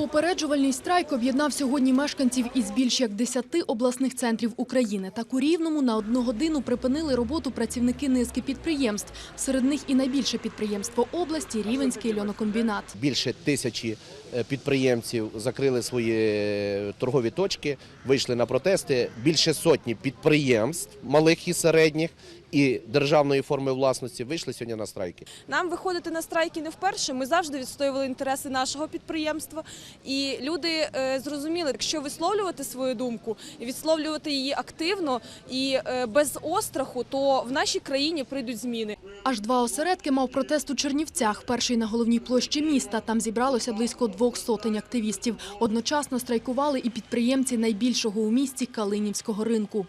Попереджувальний страйк об'єднав сьогодні мешканців із більш як 10 обласних центрів України. Так у Рівному на одну годину припинили роботу працівники низки підприємств. Серед них і найбільше підприємство області – Рівенський льонокомбінат. Більше тисячі е, підприємців закрили свої е, торгові точки, вийшли на протести. Більше сотні підприємств, малих і середніх, і державної форми власності вийшли сьогодні на страйки. Нам виходити на страйки не вперше. Ми завжди відстоювали інтереси нашого підприємства. І люди е, зрозуміли, якщо висловлювати свою думку і висловлювати її активно і е, без остраху, то в нашій країні прийдуть зміни. Аж два осередки мав протест у Чернівцях. Перший на головній площі міста. Там зібралося близько двох сотень активістів. Одночасно страйкували і підприємці найбільшого у місті Калинівського ринку.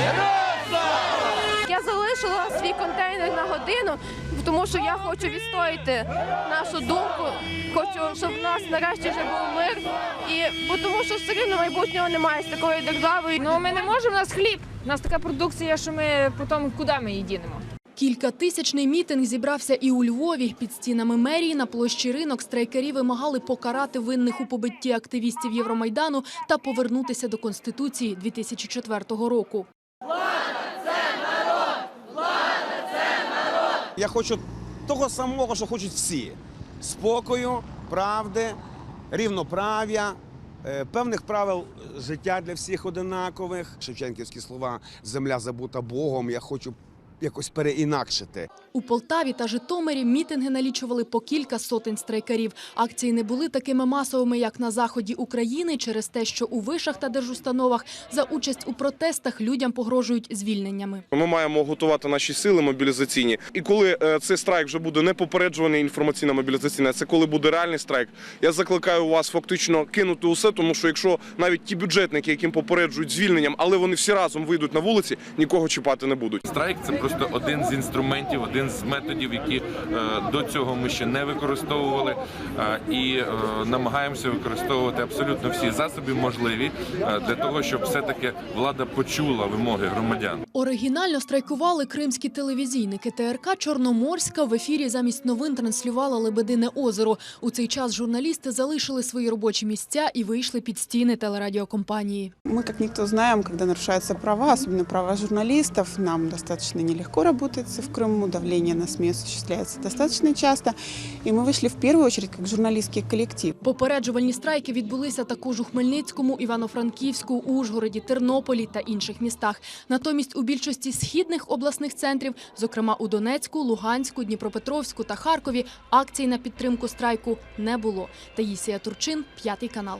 Я залишила свій контейнер на годину, тому що я хочу відстояти нашу думку. Хочу, щоб в нас нарешті вже був мир. І бо тому, що все рівно майбутнього немає з такою державою. Ну ми не можемо, у нас хліб. У нас така продукція, що ми потім куди ми її дінемо? Кількатисячний мітинг зібрався і у Львові. Під стінами мерії на площі ринок страйкарі вимагали покарати винних у побитті активістів Євромайдану та повернутися до Конституції 2004 року. Я хочу того самого, що хочуть всі: спокою, правди, рівноправ'я, е, певних правил життя для всіх одинакових. Шевченківські слова Земля забута Богом. Я хочу якось переінакшити. У Полтаві та Житомирі мітинги налічували по кілька сотень страйкарів. Акції не були такими масовими, як на заході України, через те, що у вишах та держустановах за участь у протестах людям погрожують звільненнями. Ми маємо готувати наші сили мобілізаційні. І коли е, цей страйк вже буде не попереджуваний інформаційно мобілізаційний, а це коли буде реальний страйк. Я закликаю вас фактично кинути усе, тому що якщо навіть ті бюджетники, яким попереджують звільненням, але вони всі разом вийдуть на вулиці, нікого чіпати не будуть. Страйк це просто один з інструментів, один з методів, які е, до цього ми ще не використовували, е, і е, намагаємося використовувати абсолютно всі засоби можливі е, для того, щоб все-таки влада почула вимоги громадян. Оригінально страйкували кримські телевізійники. ТРК «Чорноморська» в ефірі замість новин транслювала «Лебедине озеро». У цей час журналісти залишили свої робочі місця і вийшли під стіни телерадіокомпанії. Мы, как никто, знаем, когда нарушаются права, особенно права журналистов. Нам достаточно нелегко работается в Крыму, давление на СМИ осуществляется достаточно часто. И мы вышли в первую очередь как журналистский коллектив. Попереджувальні страйки відбулися також у Хмельницькому, Івано-Франківську, Ужгороді, Тернополі та інших містах. Натомість у більшості східних обласних центрів, зокрема у Донецьку, Луганську, Дніпропетровську та Харкові, акцій на підтримку страйку не було. Таїсія Турчин, п'ятий канал.